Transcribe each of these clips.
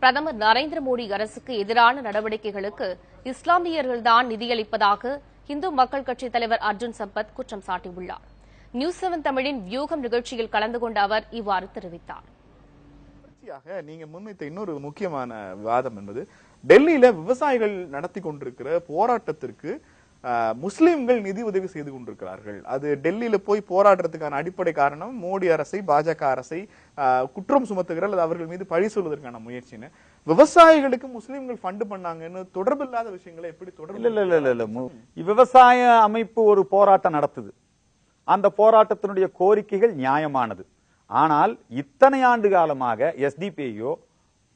பிரதமர் நரேந்திர மோடி அரசுக்கு எதிரான நடவடிக்கைகளுக்கு இஸ்லாமியர்கள்தான் நிதியளிப்பதாக இந்து மக்கள் கட்சித் தலைவர் அர்ஜுன் சம்பத் குற்றம் சாட்டியுள்ளார். நியூஸ் செவன் தமிழின் வியூகம் நிகழ்ச்சியில் கலந்து கொண்ட அவர் இவ்வாறு தெரிவித்தார். நீங்க முன்வைத்த இன்னொரு முக்கியமான விவாதம் என்பது டெல்லியில விவசாயிகள் நடத்தி கொண்டிருக்கிற போராட்டத்திற்கு முஸ்லிம்கள் நிதி உதவி செய்து கொண்டிருக்கிறார்கள். அது டெல்லியில போய் போராடுறதுக்கான அடிப்படை காரணம் மோடி அரசை பாஜக அரசை குற்றம் சுமத்துகிற அல்லது அவர்கள் மீது பழி சொல்வதற்கான முயற்சின்னு. விவசாயிகளுக்கு முஸ்லிம்கள் ஃபண்டு பண்ணாங்கன்னு தொடர்பில்லாத விஷயங்களை எப்படி தொடர்பு இல்ல இல்ல இல்ல விவசாய அமைப்பு ஒரு போராட்டம் நடத்துது. அந்த போராட்டத்தினுடைய கோரிக்கைகள் நியாயமானது. ஆனால் இத்தனை ஆண்டு காலமாக எஸ்டிபிஐயோ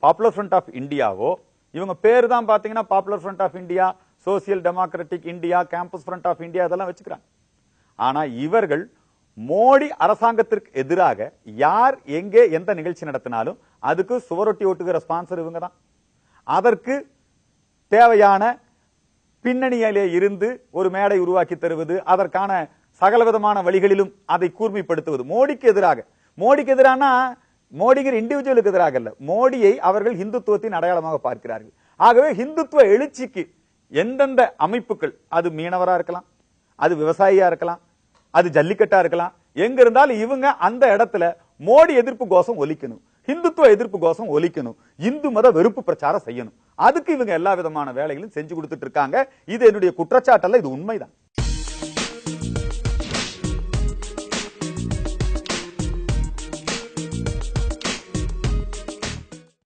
பாப்புலர் ஃப்ரண்ட் ஆஃப் இந்தியாவோ இவங்க பேர் தான் பாத்தீங்கன்னா Popular Front of India Social Democratic India Campus Front of India இதெல்லாம் வச்சுக்கிறாங்க. ஆனா இவர்கள் மோடி அரசாங்கத்திற்கு எதிராக யார் எங்கே எந்த நிகழ்ச்சி நடத்தினாலும் அதுக்கு சுவரொட்டி ஓட்டுகிற ஸ்பான்சர் இவங்க தான் அதற்கு தேவையான பின்னணியிலே இருந்து ஒரு மேடை உருவாக்கி தருவது அதற்கான சகலவிதமான வழிகளிலும் அதை கூர்மைப்படுத்துவது. மோடிக்கு எதிராக. மோடிக்கு எதிரானா? மோடிங்கிற இண்டிவிஜுவலுக்கு எதிராக அல்ல. மோடியை அவர்கள் இந்துத்துவத்தின் அடையாளமாக பார்க்கிறார்கள். ஆகவே இந்துத்துவ எழுச்சிக்கு எந்தெந்த அமைப்புகள் அது மீனவரா இருக்கலாம் அது விவசாயியா இருக்கலாம் அது ஜல்லிக்கட்டா இருக்கலாம் எங்க இருந்தாலும் இவங்க அந்த இடத்துல மோடி எதிர்ப்பு கோஷம் ஒலிக்கணும் இந்துத்துவ எதிர்ப்பு கோஷம் ஒலிக்கணும் இந்து மத வெறுப்பு பிரச்சாரம் செய்யணும். அதுக்கு இவங்க எல்லா விதமான வேலைகளும் செஞ்சு கொடுத்துட்டு இருக்காங்க. இது என்னுடைய குற்றச்சாட்டல்ல இது உண்மைதான்.